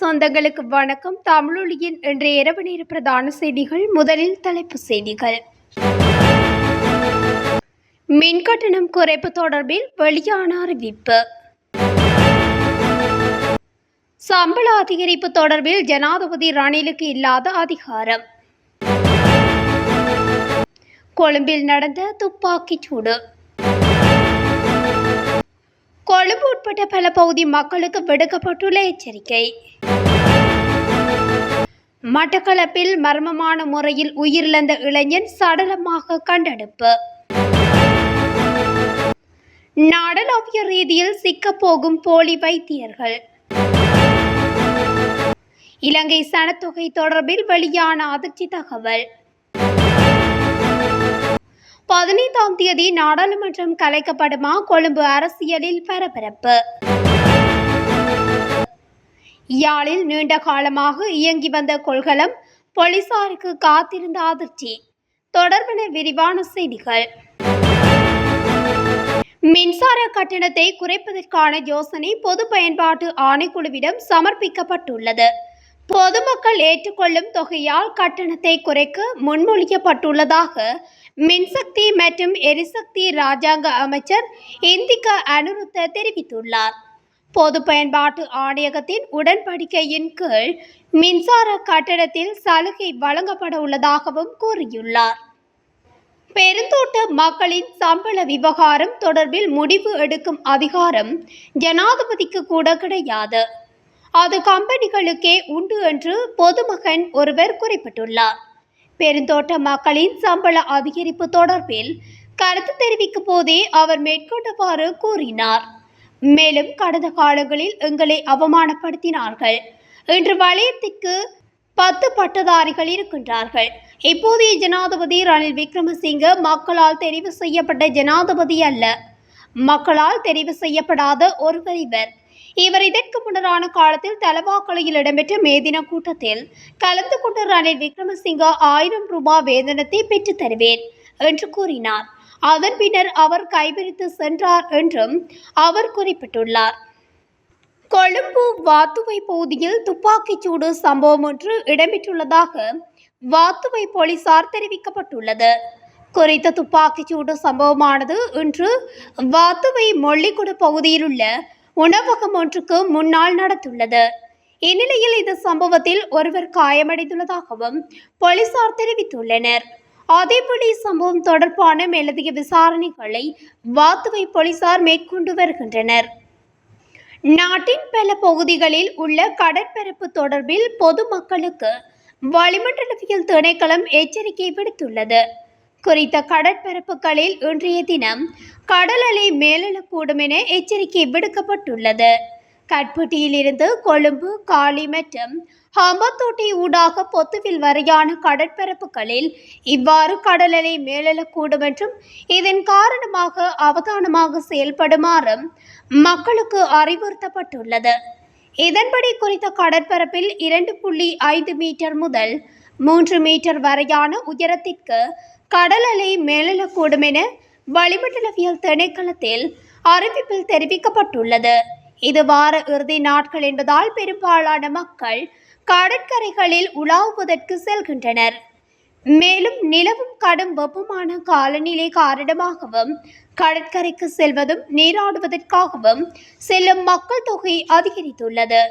சொந்தங்களுக்கு வணக்கம். தமிழொலியின் இன்றைய இரவு நேர பிரதான செய்திகள் முதலில் தலைப்புச் செய்திகள். மின் கட்டணம் குறைப்பு தொடர்பில் வெளியான அறிவிப்பு. சம்பள அதிகரிப்பு தொடர்பில் ஜனாதிபதி ரணிலுக்கு இல்லாத அதிகாரம். கொழும்பில் நடந்த துப்பாக்கிச் சூடு. கொழும்பு உட்பட்ட பல பகுதி மக்களுக்கு விடுக்கப்பட்டுள்ள எச்சரிக்கை. மட்டக்களப்பில் மர்மமான முறையில் உயிரிழந்த இளைஞன் சடலமாக கண்டெடுப்பு. நாடளாவிய ரீதியில் சிக்கப்போகும் போலி வைத்தியர்கள். இலங்கை சனத்தொகை தொடர்பில் வெளியான அதிர்ச்சி தகவல். பதினைந்தாம் தேதி நாடாளுமன்றம் கலைக்கப்படுமா? கொழும்பு அரசியலில் பரபரப்பு. யாழில் நீண்ட காலமாக இயங்கி வந்த கொள்கலம் போலீசாருக்கு காத்திருந்த அதிர்ச்சி. தொடர்பான விரிவான செய்திகள். மின்சார கட்டணத்தை குறைப்பதற்கான யோசனை பொது பயன்பாட்டு ஆணைக்குழுவிடம் சமர்ப்பிக்கப்பட்டுள்ளது. பொதுமக்கள் ஏற்றுக்கொள்ளும் தொகையால் கட்டணத்தை குறைக்க முன்மொழியப்பட்டுள்ளதாக மின்சக்தி மற்றும் எரிசக்தி ராஜாங்க அமைச்சர் இந்திகா அனுருத்த தெரிவித்துள்ளார். பொது பயன்பாட்டு ஆணையகத்தின் உடன்படிக்கையின் கீழ் மின்சார கட்டணத்தில் சலுகை வழங்கப்பட உள்ளதாகவும் கூறியுள்ளார். பெருந்தோட்ட மக்களின் சம்பள விவகாரம் தொடர்பில் முடிவு எடுக்கும் அதிகாரம் ஜனாதிபதிக்கு கூட கிடையாது. அது கம்பெனிகளுக்கே உண்டு என்று பொதுமகன் ஒருவர் குறிப்பிட்டுள்ளார். பெருந்தோட்ட மக்களின் சம்பள அதிகரிப்பு தொடர்பில் கருத்து தெரிவிக்கும் போதே அவர் மேற்கொண்டவாறு கூறினார். மேலும் கடந்த காலங்களில் எங்களை அவமானப்படுத்தினார்கள். இன்று வலயத்திற்கு பத்து பட்டதாரிகள் இருக்கின்றார்கள். இப்போதைய ஜனாதிபதி ரணில் விக்ரமசிங்க மக்களால் தெரிவு செய்யப்பட்ட ஜனாதிபதி அல்ல. மக்களால் தெரிவு செய்யப்படாத ஒருவர் இவர். இவர் இதற்கு முன்னரான காலத்தில் தலவாக்கலையில் இடம்பெற்ற மேதின கூட்டத்தில் கலந்து கொண்ட ரணில் விக்ரமசிங்கா ஆயிரம் ரூபாய் வேதனத்தை பெற்றுத் தருவேன் என்று கூறினார். அதன் பின்னர் அவர் கைவிரித்து சென்றார் என்றும் அவர் குறிப்பிட்டுள்ளார். கொழும்பு வாத்துவை பகுதியில் துப்பாக்கிச்சூடு சம்பவம் ஒன்று இடம்பெற்றுள்ளதாக வாத்துவை போலீசார் தெரிவிக்கப்பட்டுள்ளது. குறித்த துப்பாக்கிச்சூடு சம்பவமானது இன்று வாத்துவை மொள்ளிக்குடு பகுதியில் உள்ள உணவகம் ஒன்றுக்கு முன்னால் நடத்துள்ளது இந்நிலையில் இந்த சம்பவத்தில் ஒருவர் காயமடைந்துள்ளதாகவும் போலீசார் தெரிவித்துள்ளனர். அதேபோல சம்பவம் தொடர்பான மேலதிக விசாரணைகளை வாத்துவை போலீசார் மேற்கொண்டு வருகின்றனர். நாட்டின் பல பகுதிகளில் உள்ள கடற்பரப்பு தொடர்பில் பொதுமக்களுக்கு வளிமண்டலவியல் திணைக்களம் எச்சரிக்கை விடுத்துள்ளது. குறித்த கடற்பரப்புகளில் இன்றைய தினம் கடல் அலை மேலெழக்கூடும் என எச்சரிக்கை விடுக்கப்பட்டுள்ளது. கட்பட்டியிலிருந்து கொழும்பு காலி மற்றும் ஹம்பத்தோட்டை ஊடாக பொத்துவில் வரையான கடற்பரப்புகளில் இவ்வாறு கடல் அலை மேலெழக்கூடும் என்றும் இதன் காரணமாக அவதானமாக செயல்படுமாறும் மக்களுக்கு அறிவுறுத்தப்பட்டுள்ளது. இதன்படி குறித்த கடற்பரப்பில் இரண்டு புள்ளி ஐந்து மீட்டர் முதல் மூன்று மீட்டர் வரையான உயரத்திற்கு கடல் அலை மேலெழக்கூடும் என வளிமண்டலவியல் திணைக்களத்தில் அறிவிப்பில் தெரிவிக்கப்பட்டுள்ளது. இது வார இறுதி நாட்கள் என்பதால் பெரும்பாலான மக்கள் கடற்கரைகளில் உலாவுவதற்கு செல்கின்றனர். மேலும் நிலவும் கடும் வெப்பமான காலநிலை காரணமாகவும் கடற்கரைக்கு செல்வதும் நீராடுவதற்காகவும் செல்லும் மக்கள் தொகை அதிகரித்துள்ளது.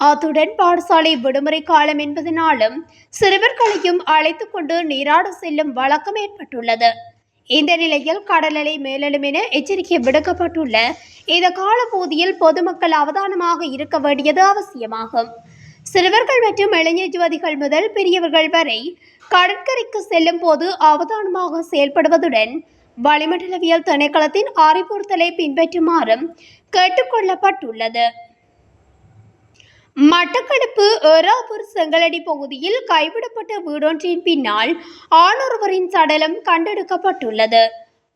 அத்துடன் பாடசாலை விடுமுறை காலம் என்பதனாலும் சிறுவர்களையும் அழைத்து கொண்டு நீராட செல்லும் வழக்கம் ஏற்பட்டுள்ளது. இந்த நிலையில் கடல் அலை மேலெழும் என எச்சரிக்கை விடுக்கப்பட்டுள்ள இந்த காலப்பகுதியில் பொதுமக்கள் அவதானமாக இருக்க வேண்டியது அவசியமாகும். சிறுவர்கள் மற்றும் இளைஞர் ஜுவதிகள் முதல் பெரியவர்கள் வரை கடற்கரைக்கு செல்லும் போது அவதானமாக செயல்படுவதுடன் வளிமண்டலவியல் திணைக்களத்தின் அறிவுறுத்தலை பின்பற்றுமாறும் கேட்டுக்கொள்ளப்பட்டுள்ளது மட்டக்களப்பு ஏறாவூர் செங்கலடி பகுதியில் கைவிடப்பட்ட வீடொன்றின் பின்னால் ஆணொருவரின் சடலம் கண்டெடுக்கப்பட்டுள்ளது.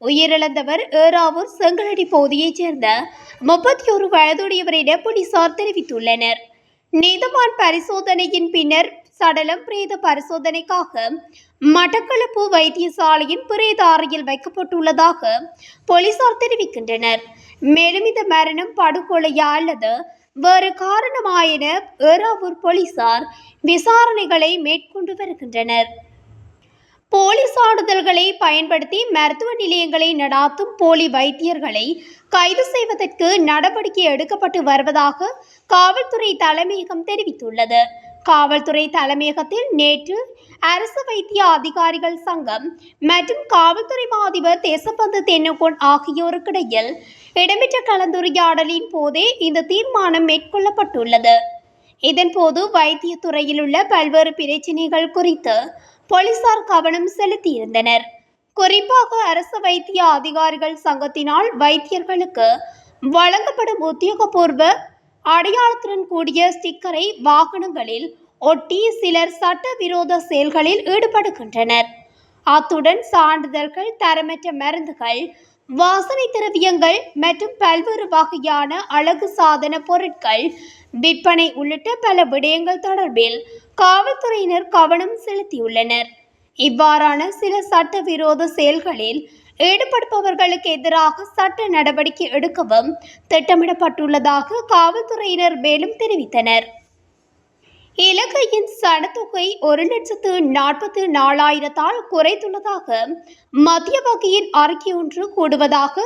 உயிரிழந்தவர் ஏறாவூர் செங்கலடி பகுதியைச் சேர்ந்த முப்பத்தி ஒரு வயதுடையவர் என போலீசார் தெரிவித்துள்ளனர். நீதவான் பரிசோதனையின் பின்னர் சடலம் பிரேத பரிசோதனைக்காக மட்டக்களப்பு வைத்தியசாலையின் பிரேத அறையில் வைக்கப்பட்டுள்ளதாக போலீசார் தெரிவிக்கின்றனர். மேலும் இந்த மரணம் படுகொலையா அல்லது வேறு காரணமாயின ஏறாவூர் போலீசார் விசாரணைகளை மேற்கொண்டு வருகின்றனர். போலி சான்றிதழ்களை பயன்படுத்தி மருத்துவ நிலையங்களை நடாத்தும் போலி வைத்தியர்களை கைது செய்வதற்கு நடவடிக்கை எடுக்கப்பட்டு வருவதாக காவல்துறை தலைமையகம் தெரிவித்துள்ளது. காவல்துறை தலைமையகத்தில் நேற்று அரசு வைத்திய அதிகாரிகள் சங்கம் மற்றும் காவல்துறை மாதிபர் தேசப்பந்து தேசபந்து தென்னகோன் ஆகியோருக்கிடையில் இடம்பெற்ற கலந்துரையாடலின் போதே இந்த தீர்மானம் மேற்கொள்ளப்பட்டுள்ளது. இதன்போது வைத்தியத்துறையில் உள்ள பல்வேறு பிரச்சினைகள் குறித்து போலீசார் கவனம் செலுத்தியிருந்தனர். குறிப்பாக அரசு வைத்திய அதிகாரிகள் சங்கத்தினால் வைத்தியர்களுக்கு வழங்கப்படும் உத்தியோகபூர்வ அடையாளத்துடன் கூடிய ஸ்டிக்கரை வாகனங்களில் ஒட்டி சிலர் சட்டவிரோத செயல்களில் ஈடுபடுகின்றனர். அத்துடன் சான்றிதழ்கள் தரமற்ற மருந்துகள் வாசனை திரவியங்கள் மற்றும் பல்வேறு வகையான அழகு சாதன பொருட்கள் விற்பனை உள்ளிட்ட பல விடயங்கள் தொடர்பில் காவல்துறையினர் கவனம் செலுத்தியுள்ளனர். இவ்வாறான சில சட்டவிரோத செயல்களில் ஈடுபடுபவர்களுக்கு எதிராக சட்ட நடவடிக்கை எடுக்கவும் திட்டமிடப்பட்டுள்ளதாக காவல்துறையினர் மேலும் தெரிவித்தனர். இலங்கையின் சனத்தொகை ஒரு லட்சத்து நாற்பத்து நாலாயிரத்தால் குறைத்துள்ளதாக மத்திய வங்கியின் அறிக்கை ஒன்று கூடுவதாக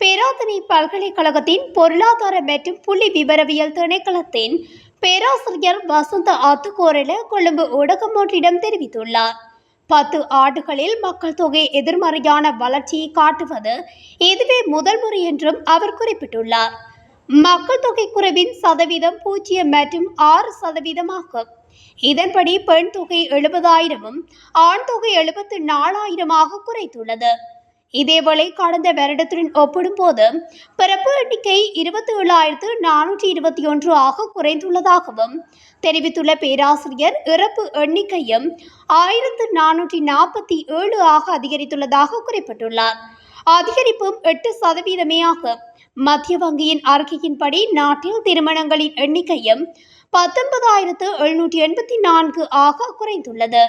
பேராதனை பல்கலைக்கழகத்தின் பொருளாதார மற்றும் புள்ளி விவரவியல் திணைக்களத்தின் பேராசிரியர் வசந்த ஆத்துக்கோரல கொழும்பு ஊடகம் ஒன்றிடம் தெரிவித்துள்ளார். பத்து ஆண்டுகளில் மக்கள் தொகை எதிர்மறையான வளர்ச்சியை காட்டுவது இதுவே முதல் முறை என்றும் அவர் குறிப்பிட்டுள்ளார். மக்கள் தொகை குறைவின் சதவீதம் பூஜ்ஜியம் மற்றும் ஆறு சதவீதமாகும். இதன்படி பெண் தொகை எழுபதாயிரமும் ஆண் தொகை எழுபத்து நாலாயிரமாக குறைத்துள்ளது. இதேவேளை கடந்த வருடத்துடன் ஒப்பிடும்போது பிறப்பு எண்ணிக்கை இருபத்தி ஏழாயிரத்து நானூற்றி இருபத்தி ஒன்று ஆக குறைந்துள்ளதாகவும் தெரிவித்துள்ள பேராசிரியர் இறப்பு எண்ணிக்கையும் ஆயிரத்து நானூற்றி நாற்பத்தி ஏழு ஆக அதிகரித்துள்ளதாக குறிப்பிட்டுள்ளார். அதிகரிப்பும் எட்டு சதவீதமே ஆகும் மத்திய வங்கியின் அறிக்கையின்படி நாட்டில் திருமணங்களின் எண்ணிக்கையும் பத்தொன்பதாயிரத்து எழுநூற்றி எண்பத்தி நான்கு ஆக குறைந்துள்ளது.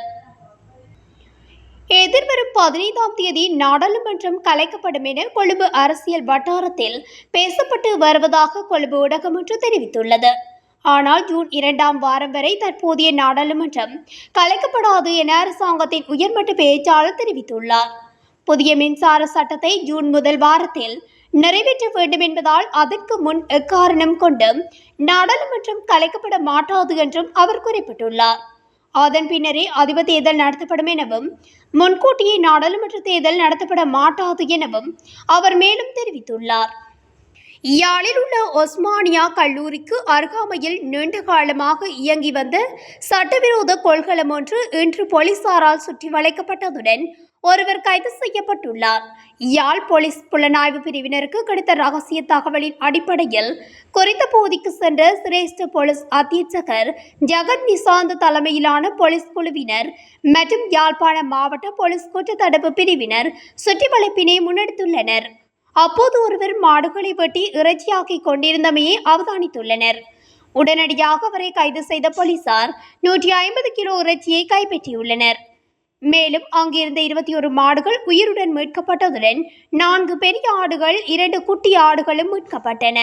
எதிர்வரும் பதினைந்தாம் தேதி நாடாளுமன்றம் கலைக்கப்படும் என கொழும்பு அரசியல் வட்டாரத்தில் பேசப்பட்டு வருவதாக கொழும்பு ஊடகம் ஒன்று தெரிவித்துள்ளது. ஆனால் ஜூன் இரண்டாம் வாரம் வரை தற்போதைய நாடாளுமன்றம் கலைக்கப்படாது என அரசாங்கத்தின் உயர்மட்ட பேச்சாளர் தெரிவித்துள்ளார். புதிய மின்சார சட்டத்தை ஜூன் முதல் வாரத்தில் நிறைவேற்ற வேண்டும் என்பதால் அதற்கு முன் எக்காரணம் கொண்டும் நாடாளுமன்றம் கலைக்கப்பட மாட்டாது என்றும் அவர் குறிப்பிட்டுள்ளார். அதன் பின்னரே அதிபர் தேர்தல் நடத்தப்படும் எனவும் முன்கூட்டியே நாடாளுமன்ற தேர்தல் நடத்தப்பட மாட்டாது எனவும் அவர் மேலும் தெரிவித்துள்ளார். யாழில் உள்ள ஒஸ்மானியா கல்லூரிக்கு அருகாமையில் நீண்ட காலமாக இயங்கி வந்த சட்டவிரோத கொள்கலம் ஒன்று இன்று போலீசாரால் சுற்றி வளைக்கப்பட்டதுடன் ஒருவர் கைது செய்யப்பட்டுள்ளார். யாழ் போலீஸ் புலனாய்வு பிரிவினருக்கு கிடைத்த ரகசிய தகவலின் அடிப்படையில் குறித்த பகுதிக்கு சென்ற சிரேஷ்ட போலீஸ் அத்தியட்சகர் ஜெகத் நிசாந்த் தலைமையிலான போலீஸ் குழுவினர் மற்றும் யாழ்ப்பாண மாவட்ட போலீஸ் குற்றத்தடுப்பு பிரிவினர் சுற்றி வளைப்பினை முன்னெடுத்துள்ளனர். அப்போது ஒருவர் மாடுகளை வெட்டி இறைச்சியாக்கிக் கொண்டிருந்தமையை அவதானித்துள்ளனர். உடனடியாக அவரை கைது செய்த போலீசார் நூற்றி ஐம்பது கிலோ இறைச்சியை கைப்பற்றியுள்ளனர். மேலும் அங்கிருந்த இருபத்தி ஒரு மாடுகள் உயிருடன் மீட்கப்பட்டதுடன் நான்கு பெரிய ஆடுகள் இரண்டு குட்டி ஆடுகளும் மீட்கப்பட்டன.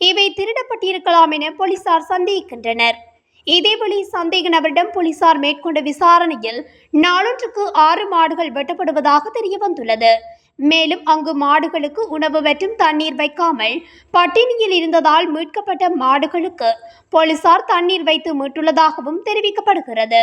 இவை திருடப்பட்டிருக்கலாம் என போலீசார் சந்தேகிக்கின்றனர். இதேவேளை சந்தேக நபரிடம் போலீசார் மேற்கொண்ட விசாரணையில் நாளொன்றுக்கு ஆறு மாடுகள் வெட்டப்படுவதாக தெரிய வந்துள்ளது மேலும் அங்கு மாடுகளுக்கு உணவு மற்றும் தண்ணீர் வைக்காமல் பட்டினியில் இருந்ததால் மீட்கப்பட்ட மாடுகளுக்கு போலீசார் தண்ணீர் வைத்து மீட்டுள்ளதாகவும் தெரிவிக்கப்படுகிறது.